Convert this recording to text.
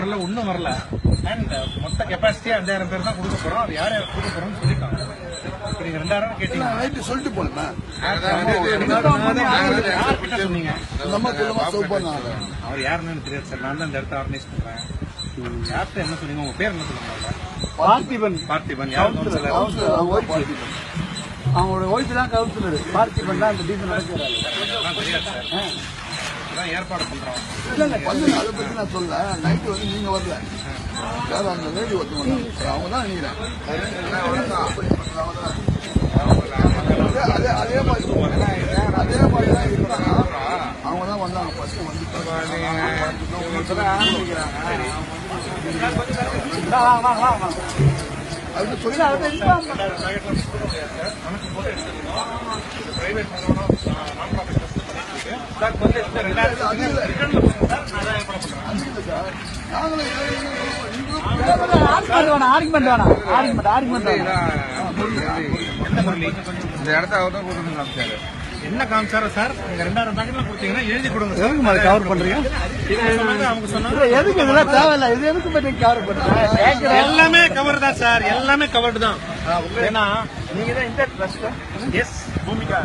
வரல ஒண்ணும் வரல. அண்ட் மொத்த கெப்பாசிட்டி அஞ்சாயிரம் பேர் தான் கொடுக்க போறோம். அது யார் யார் கொடுக்க போறோம்னு சொல்லிட்டாங்க. நீங்க ரெண்டாயிரம் கேட்டீங்க. நைட்டு சொல்லிட்டு போனேன் யார்கிட்ட சொன்னீங்க? நம்ம குள்ளமா சௌப்பாங்க அவர் யாருன்னு தெரியாது சார். நான் தான் இந்த இடத்த ஆர்கனைஸ் பண்றேன். யார்கிட்ட என்ன சொன்னீங்க? உங்க பேர் என்ன சொல்லுங்க? பார்த்திபன். பார்த்திபன். யார் கவுன்சிலர். அவங்களோட ஒய்ஃப் தான் கவுன்சிலர். பார்த்திபன் தான் அந்த டீசல் நடக்கிறாரு இதான் ஏற்பாடு பண்றோம். வந்து அதை பத்தி நான் சொல்ல நைட்டு வந்து நீங்க வரல. வேற அந்த லேடி ஒருத்தவங்க. அவங்க தான் நினைக்கிறேன் அதே- அதே அதே மாதிரி அதே மாதிரி தான் இருந்தாங்க. அவங்க தான் வந்தாங்க. ஃபர்ஸ்ட் வந்து அது சொல்லி பிரைவேட் நிறுவனம் ஆர்குமெண்ட் வேணாம் ஆர்குமெண்ட் வேணாம் ஆர்குமெண்ட் ஆர்குமெண்ட் முரளி இந்த இடத்த அவர் தான் கொடுத்து காமிச்சாரு என்ன காமிச்சாரோ சார் நீங்க ரெண்டாயிரம் பேக்கெட்லாம் கொடுத்தீங்கன்னா எழுதி கொடுங்க சார். எதுக்கு மாதிரி கவர் பண்றீங்க இது சொன்னாங்க, அவங்க சொன்னாங்க எதுக்கு இதெல்லாம் தேவையில்ல இது எதுக்கு பற்றி கவர் பண்றீங்க எல்லாமே கவர் தான் சார் எல்லாமே கவர்டு தான். ஏன்னா நீங்க தான் இந்த ட்ரஸ்ட் எஸ் பூமிகா